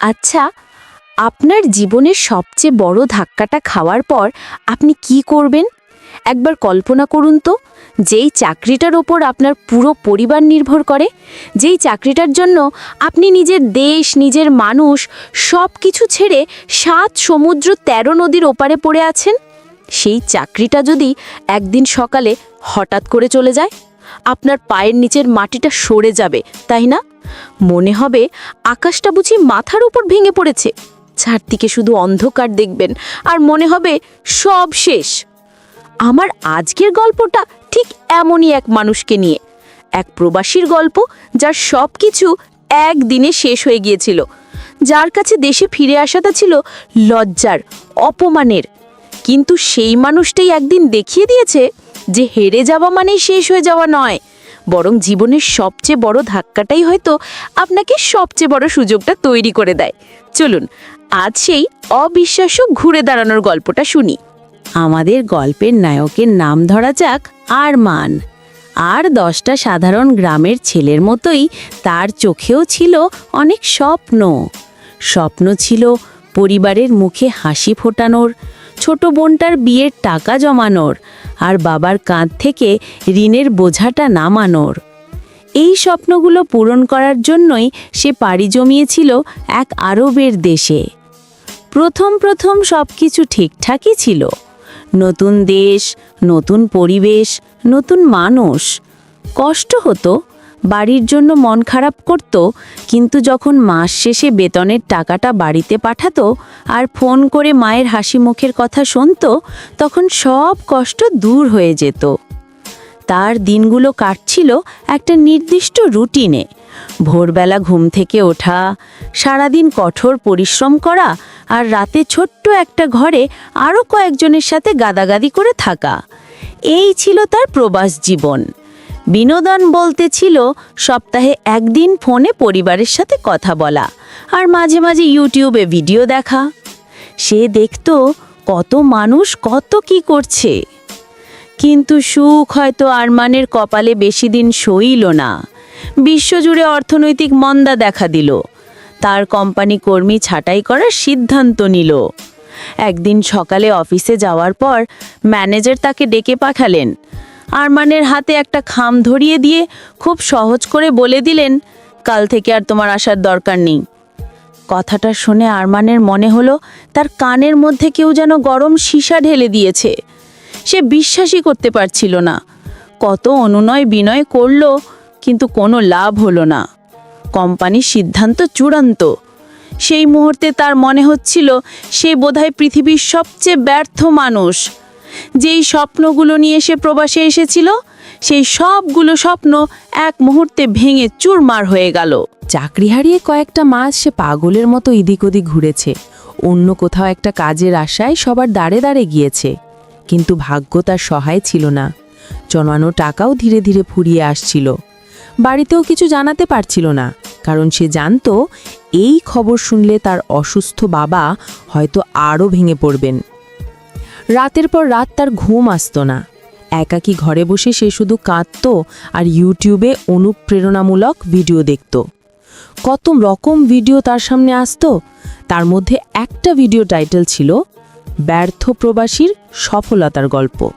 আচ্ছা আপনার জীবনের সবচেয়ে বড় ধাক্কাটা খাওয়ার পর আপনি কি করবেন? একবার কল্পনা করুন তো, যেই চাকরিটার ওপর আপনার পুরো পরিবার নির্ভর করে, যেই চাকরিটার জন্য আপনি নিজের দেশ, নিজের মানুষ সব কিছু ছেড়ে সাত সমুদ্র তেরো নদীর ওপারে পড়ে আছেন, সেই চাকরিটা যদি একদিন সকালে হঠাৎ করে চলে যায়, আপনার পায়ের নিচের মাটিটা সরে যাবে, তাই না? মনে হবে আকাশটা বুঝি মাথার উপর ভেঙে পড়েছে। চারদিকে শুধু অন্ধকার দেখবেন, আর মনে হবে সব শেষ। আমার আজকের গল্পটা ঠিক এমনই এক মানুষকে নিয়ে। এক প্রবাসীর গল্প যার সব কিছু একদিনে শেষ হয়ে গিয়েছিল। যার কাছে দেশে ফিরে আসাটা ছিল লজ্জার, অপমানের। কিন্তু সেই মানুষটাই একদিন দেখিয়ে দিয়েছে যে হেরে যাওয়া মানেই শেষ হয়ে যাওয়া নয়। বরং জীবনের সবচেয়ে বড় ধাক্কাটাই হয়তো আপনাকে সবচেয়ে বড় সুযোগটা তৈরি করে দেয়। চলুন, আজ সেই অবিশ্বাস্য ঘুরে দাঁড়ানোর গল্পটা শুনি। আমাদের গল্পের নায়কের নাম ধরা যাক আরমান। আর দশটা সাধারণ গ্রামের ছেলের মতোই তার চোখেও ছিল অনেক স্বপ্ন। স্বপ্ন ছিল পরিবারের মুখে হাসি ফোটানোর ছোট বোনটার বিয়ের টাকা জমানোর আর বাবার কাঁধ থেকে ঋণের বোঝাটা নামানোর। এই স্বপ্নগুলো পূরণ করার জন্যই সে পাড়ি জমিয়েছিল এক আরবের দেশে। প্রথম প্রথম সব কিছু ঠিকঠাকই ছিল। নতুন দেশ, নতুন পরিবেশ, নতুন মানুষ। কষ্ট হতো বাড়ির জন্য মন খারাপ করত, কিন্তু যখন মাস শেষে বেতনের টাকাটা বাড়িতে পাঠাতো আর ফোন করে মায়ের হাসি মুখের কথা শুনত, তখন সব কষ্ট দূর হয়ে যেত। তার দিনগুলো কাটছিল একটা নির্দিষ্ট রুটিনে। ভোরবেলা ঘুম থেকে ওঠা, সারাদিন কঠোর পরিশ্রম করা আর রাতে ছোট্ট একটা ঘরে আরও কয়েকজনের সাথে গাদাগাদি করে থাকা। এই ছিল তার প্রবাস জীবন। বিনোদন বলতে ছিল সপ্তাহে একদিন ফোনে পরিবারের সাথে কথা বলা আর মাঝে মাঝে ইউটিউবে ভিডিও দেখা। সে দেখতো কত মানুষ কত কি করছে। কিন্তু সুখ হয়তো আরমানের কপালে বেশি দিন সইল না। বিশ্বজুড়ে অর্থনৈতিক মন্দা দেখা দিল। তার কোম্পানি কর্মী ছাঁটাই করার সিদ্ধান্ত নিল। একদিন সকালে অফিসে যাওয়ার পর ম্যানেজার তাকে ডেকে পাঠালেন। আরমানের হাতে একটা খাম ধরিয়ে দিয়ে খুব সহজ করে বলে দিলেন, কাল থেকে আর তোমার আসার দরকার নেই। কথাটা শুনে আরমানের মনে হলো তার কানের মধ্যে কেউ যেন গরম সীসা ঢেলে দিয়েছে। সে বিশ্বাসই করতে পারছিল না। কত অনুনয় বিনয় করল, কিন্তু কোনো লাভ হলো না। কোম্পানির সিদ্ধান্ত চূড়ান্ত। সেই মুহূর্তে তার মনে হচ্ছিল, সে বোধহয় পৃথিবীর সবচেয়ে ব্যর্থ মানুষ। যেই স্বপ্নগুলো নিয়ে সে প্রবাসে এসেছিল, সেই সবগুলো স্বপ্ন এক মুহূর্তে ভেঙে চুরমার হয়ে গেল। চাকরি হারিয়ে কয়েকটা মাস সে পাগলের মতো ইদিক ওদিক ঘুরেছে। অন্য কোথাও একটা কাজের আশায় সবার দাঁড়ে দাঁড়ে গিয়েছে। কিন্তু ভাগ্য তার সহায় ছিল না। জমানো টাকাও ধীরে ধীরে ফুরিয়ে আসছিল। বাড়িতেও কিছু জানাতে পারছিল না, কারণ সে জানতো এই খবর শুনলে তার অসুস্থ বাবা হয়তো আরও ভেঙে পড়বেন। রাতের পর রাত তার ঘুম আসতো না। একাকী ঘরে বসে সে শুধু কাঁদত আর ইউটিউবে অনুপ্রেরণামূলক ভিডিও দেখত। কত রকম ভিডিও তার সামনে আসতো, তার মধ্যে একটা ভিডিও টাইটেল ছিল, ব্যর্থ প্রবাসীর সফলতার গল্প।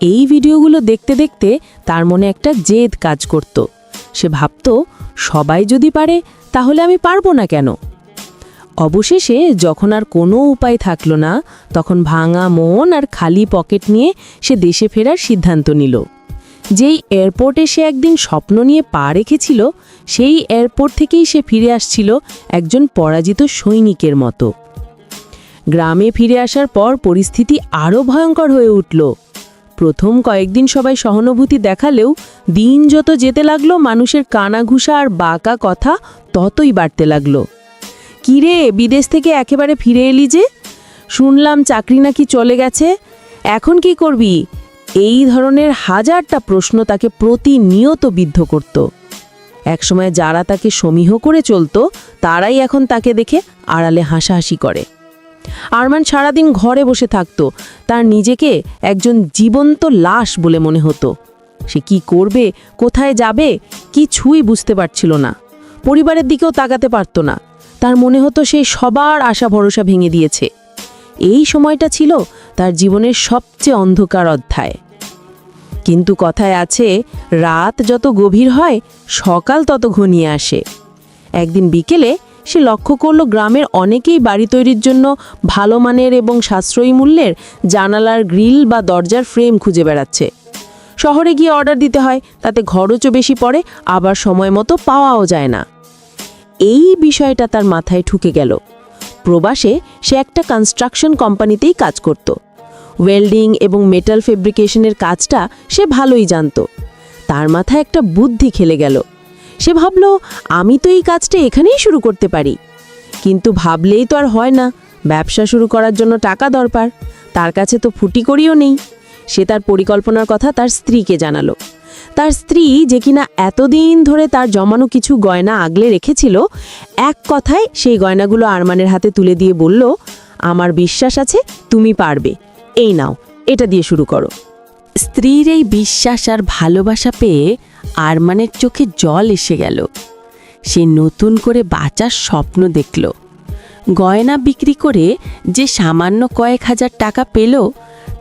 এই ভিডিওগুলো দেখতে দেখতে তার মনে একটা জেদ কাজ করত। সে ভাবত, সবাই যদি পারে, তাহলে আমি পারব না কেন? অবশেষে যখন আর কোনো উপায় থাকল না, তখন ভাঙা মন আর খালি পকেট নিয়ে সে দেশে ফেরার সিদ্ধান্ত নিল। যেই এয়ারপোর্টে সে একদিন স্বপ্ন নিয়ে পা রেখেছিল, সেই এয়ারপোর্ট থেকেই সে ফিরে আসছিল একজন পরাজিত সৈনিকের মতো। গ্রামে ফিরে আসার পর পরিস্থিতি আরও ভয়ঙ্কর হয়ে উঠল। প্রথম কয়েকদিন সবাই সহানুভূতি দেখালেও দিন যত যেতে লাগল, মানুষের কানাঘুষা আর বাঁকা কথা ততই বাড়তে লাগল। কিরে বিদেশ থেকে একেবারে ফিরে এলি যে? শুনলাম চাকরি নাকি চলে গেছে। এখন কি করবি? এই ধরনের হাজারটা প্রশ্ন তাকে প্রতিনিয়ত বিদ্ধ করত। একসময় যারা তাকে সমীহ করে চলতো, তারাই এখন তাকে দেখে আড়ালে হাসাহাসি করে। আরমান সারাদিন ঘরে বসে থাকতো। তার নিজেকে একজন জীবন্ত লাশ বলে মনে হতো। সে কি করবে, কোথায় যাবে, কিছুই বুঝতে পারছিল না। পরিবারের দিকেও তাকাতে পারতো না। তার মনে হতো সে সবার আশা ভরসা ভেঙে দিয়েছে। এই সময়টা ছিল তার জীবনের সবচেয়ে অন্ধকার অধ্যায়। কিন্তু কথায় আছে, রাত যত গভীর হয়, সকাল তত ঘনিয়ে আসে। একদিন বিকেলে সে লক্ষ্য করল গ্রামের অনেকেই বাড়ি তৈরির জন্য ভালো মানের এবং সাশ্রয়ী মূল্যের জানালার গ্রিল বা দরজার ফ্রেম খুঁজে বেড়াচ্ছে। শহরে গিয়ে অর্ডার দিতে হয়, তাতে খরচও বেশি পড়ে, আবার সময় মতো পাওয়াও যায় না। এই বিষয়টা তার মাথায় ঠুকে গেল। প্রবাসে সে একটা কনস্ট্রাকশন কোম্পানিতেই কাজ করত। ওয়েল্ডিং এবং মেটাল ফেব্রিকেশনের কাজটা সে ভালোই জানত। তার মাথায় একটা বুদ্ধি খেলে গেল। সে ভাবল, আমি তো এই কাজটা এখানেই শুরু করতে পারি। কিন্তু ভাবলেই তো আর হয় না, ব্যবসা শুরু করার জন্য টাকা দরকার। তার কাছে তো ফুটি করিও নেই। সে তার পরিকল্পনার কথা তার স্ত্রীকে জানালো। তার স্ত্রী যে কিনা এতদিন ধরে তার জমানো কিছু গয়না আগলে রেখেছিল, এক কথায় সেই গয়নাগুলো আরমানের হাতে তুলে দিয়ে বলল, আমার বিশ্বাস আছে, তুমি পারবে। এই নাও, এটা দিয়ে শুরু করো। স্ত্রীর এই বিশ্বাস আর ভালোবাসা পেয়ে আরমানের চোখে জল এসে গেল। সে নতুন করে বাঁচার স্বপ্ন দেখল। গয়না বিক্রি করে যে সামান্য কয়েক হাজার টাকা পেল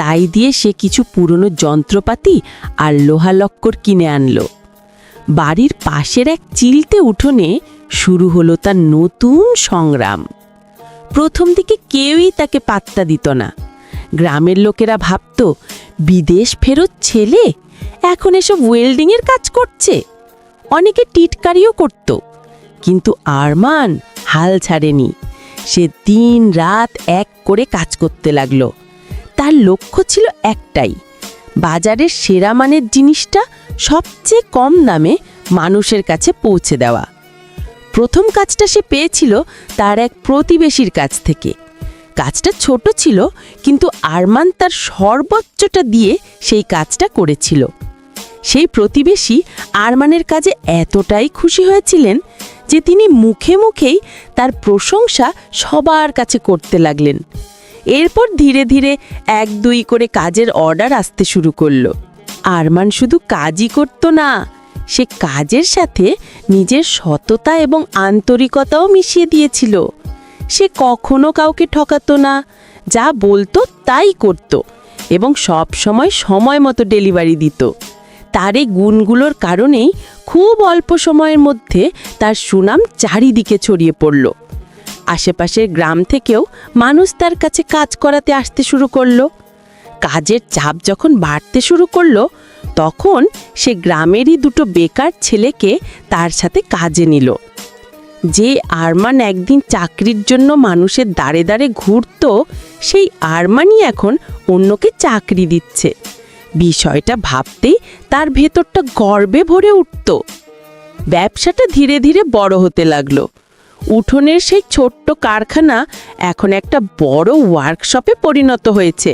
তাই দিয়ে সে কিছু পুরনো যন্ত্রপাতি আর লোহালক্কর কিনে আনলো। বাড়ির পাশের এক চিলতে উঠোনে শুরু হলো তার নতুন সংগ্রাম। প্রথম দিকে কেউই তাকে পাত্তা দিত না। গ্রামের লোকেরা ভাবত, বিদেশ ফেরত ছেলে এখন এসব ওয়েল্ডিংয়ের কাজ করছে। অনেকে টিটকারিও করত, কিন্তু আরমান হাল ছাড়েনি। সে দিন রাত এক করে কাজ করতে লাগল। তার লক্ষ্য ছিল একটাই, বাজারের সেরা মানের জিনিসটা সবচেয়ে কম দামে মানুষের কাছে পৌঁছে দেওয়া। প্রথম কাজটা সে পেয়েছিল তার এক প্রতিবেশীর কাছ থেকে। কাজটা ছোট ছিল, কিন্তু আরমান তার সর্বোচ্চটা দিয়ে সেই কাজটা করেছিল। সেই প্রতিবেশী আরমানের কাজে এতটাই খুশি হয়েছিলেন যে তিনি মুখে মুখেই তার প্রশংসা সবার কাছে করতে লাগলেন। এরপর ধীরে ধীরে এক দুই করে কাজের অর্ডার আসতে শুরু করল। আরমান শুধু কাজই করত না, সে কাজের সাথে নিজের সততা এবং আন্তরিকতাও মিশিয়ে দিয়েছিল। সে কখনো কাউকে ঠকাতো না, যা বলতো তাই করত এবং সব সময় সময় মতো ডেলিভারি দিত। তার এই গুণগুলোর কারণেই খুব অল্প সময়ের মধ্যে তার সুনাম চারিদিকে ছড়িয়ে পড়ল। আশেপাশের গ্রাম থেকেও মানুষ তার কাছে কাজ করাতে আসতে শুরু করল। কাজের চাপ যখন বাড়তে শুরু করল, তখন সে গ্রামেরই দুটো বেকার ছেলেকে তার সাথে কাজে নিল। যে আরমান একদিন চাকরির জন্য মানুষের দাঁড়ে দাঁড়ে ঘুরত, সেই আরমানই এখন অন্যকে চাকরি দিচ্ছে। বিষয়টা ভাবতেই তার ভেতরটা গর্বে ভরে উঠত। ব্যবসাটা ধীরে ধীরে বড় হতে লাগল। উঠোনের সেই ছোট্ট কারখানা এখন একটা বড় ওয়ার্কশপে পরিণত হয়েছে।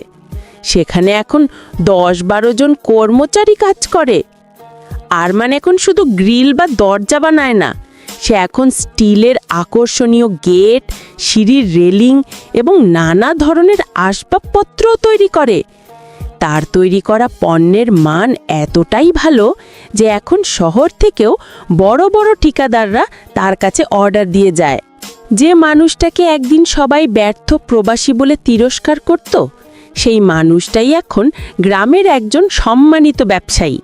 সেখানে এখন দশ বারো জন কর্মচারী কাজ করে। আরমান এখন শুধু গ্রিল বা দরজা বানায় না, সে এখন স্টিলের আকর্ষণীয় গেট, সিঁড়ির রেলিং এবং নানা ধরনের আসবাবপত্রও তৈরি করে। তার তৈরি করা পণ্যের মান এতটাই ভালো যে এখন শহর থেকেও বড় বড় ঠিকাদাররা তার কাছে অর্ডার দিয়ে যায়। যে মানুষটাকে একদিন সবাই ব্যর্থ প্রবাসী বলে তিরস্কার করত, সেই মানুষটাই এখন গ্রামের একজন সম্মানিত ব্যবসায়ী।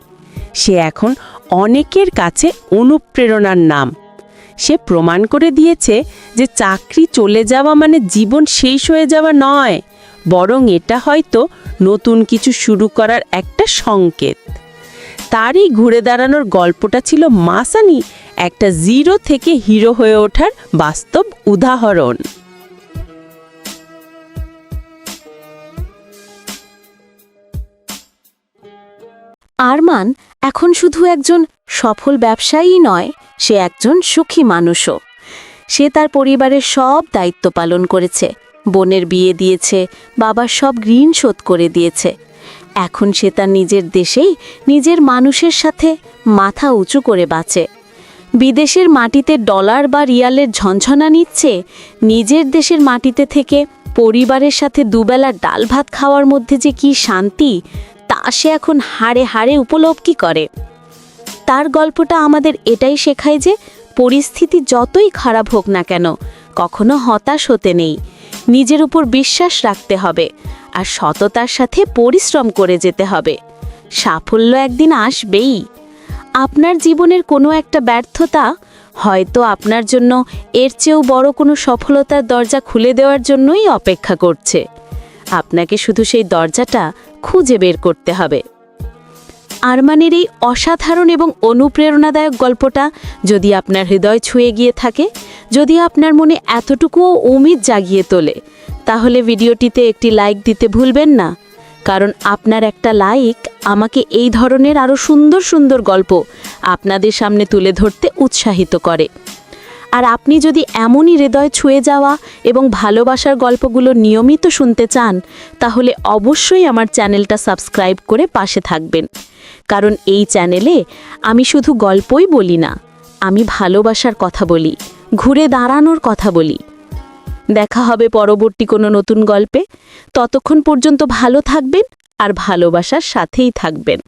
সে এখন অনেকের কাছে অনুপ্রেরণার নাম। সে প্রমাণ করে দিয়েছে যে চাকরি চলে যাওয়া মানে জীবন শেষ হয়ে যাওয়া নয়। বরং এটা হয়তো নতুন কিছু শুরু করার একটা সংকেত। তারই ঘুরে দাঁড়ানোর গল্পটা ছিল মাসানি একটা জিরো থেকে হিরো হয়ে ওঠার বাস্তব উদাহরণ। আরমান এখন শুধু একজন সফল ব্যবসায়ী নয়, সে একজন সুখী মানুষও। সে তার পরিবারের সব দায়িত্ব পালন করেছে। বোনের বিয়ে দিয়েছে, বাবার সব ঋণ শোধ করে দিয়েছে। এখন সে তার নিজের দেশেই নিজের মানুষের সাথে মাথা উঁচু করে বাঁচে। বিদেশের মাটিতে ডলার বা রিয়ালের ঝনঝনা নিচ্ছে, নিজের দেশের মাটিতে থেকে পরিবারের সাথে দুবেলা ডাল ভাত খাওয়ার মধ্যে যে কি শান্তি, তা সে এখন হাড়ে হাড়ে উপলব্ধি করে। তার গল্পটা আমাদের এটাই শেখায় যে পরিস্থিতি যতই খারাপ হোক না কেন, কখনো হতাশ হতে নেই। নিজের উপর বিশ্বাস রাখতে হবে আর সততার সাথে পরিশ্রম করে যেতে হবে। সাফল্য একদিন আসবেই। আপনার জীবনের কোনো একটা ব্যর্থতা হয়তো আপনার জন্য এর চেয়েও বড় কোনো সফলতার দরজা খুলে দেওয়ার জন্যই অপেক্ষা করছে। আপনাকে শুধু সেই দরজাটা খুঁজে বের করতে হবে। আরমানের এই অসাধারণ এবং অনুপ্রেরণাদায়ক গল্পটা যদি আপনার হৃদয় ছুঁয়ে গিয়ে থাকে, যদি আপনার মনে এতটুকুও উমিদ জাগিয়ে তোলে, তাহলে ভিডিওটিতে একটি লাইক দিতে ভুলবেন না। কারণ আপনার একটা লাইক আমাকে এই ধরনের আরও সুন্দর সুন্দর গল্প আপনাদের সামনে তুলে ধরতে উৎসাহিত করে। আর আপনি যদি এমনই হৃদয় ছুঁয়ে যাওয়া এবং ভালোবাসার গল্পগুলো নিয়মিত শুনতে চান, তাহলে অবশ্যই আমার চ্যানেলটা সাবস্ক্রাইব করে পাশে থাকবেন। কারণ এই চ্যানেলে আমি শুধু গল্পই বলি না, আমি ভালোবাসার কথা বলি, ঘুরে দাঁড়ানোর কথা বলি। দেখা হবে পরবর্তী কোনো নতুন গল্পে। ততক্ষণ পর্যন্ত ভালো থাকবেন আর ভালোবাসার সাথেই থাকবেন।